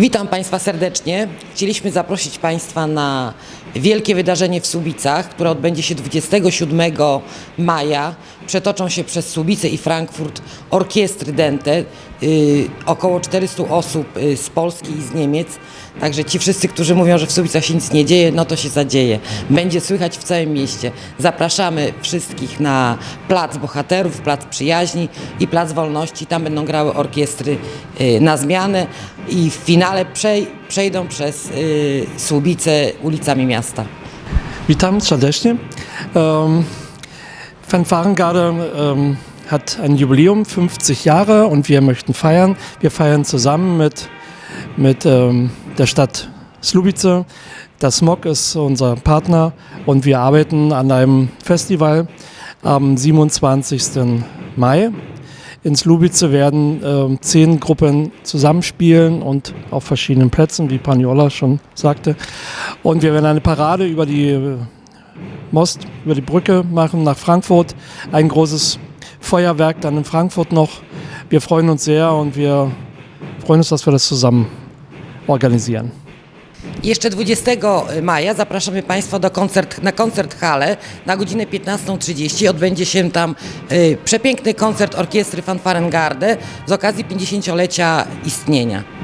Witam Państwa serdecznie. Chcieliśmy zaprosić Państwa na wielkie wydarzenie w Słubicach, które odbędzie się 27 maja. Przetoczą się przez Słubice i Frankfurt orkiestry Dente. Yy, około 400 osób yy, z Polski i z Niemiec. Także ci wszyscy, którzy mówią, że w Słubicach się nic nie dzieje, no to się zadzieje. Będzie słychać w całym mieście. Zapraszamy wszystkich na Plac Bohaterów, Plac Przyjaźni i Plac Wolności. Tam będą grały orkiestry yy, na zmianę i w finale przej- przejdą przez yy, Słubice ulicami miasta. Witam serdecznie. Ähm, Fanfarengarde ähm, hat ein Jubiläum, 50 Jahre, und wir möchten feiern. Wir feiern zusammen mit, mit der Stadt Slubice. Das Smog ist unser Partner und wir arbeiten an einem Festival am 27. Mai. In Slubice werden ähm, zehn Gruppen zusammenspielen und auf verschiedenen Plätzen, wie Paniola schon sagte. Und wir werden eine Parade über die äh, Most, über die Brücke machen nach Frankfurt. Ein großes Feuerwerk dann in Frankfurt noch. Wir freuen uns sehr und wir freuen uns, dass wir das zusammen organisieren. Jeszcze 20 maja zapraszamy Państwa do koncert, na koncert Hale na godzinę 15.30. Odbędzie się tam y, przepiękny koncert orkiestry Fanfarengarde z okazji 50-lecia istnienia.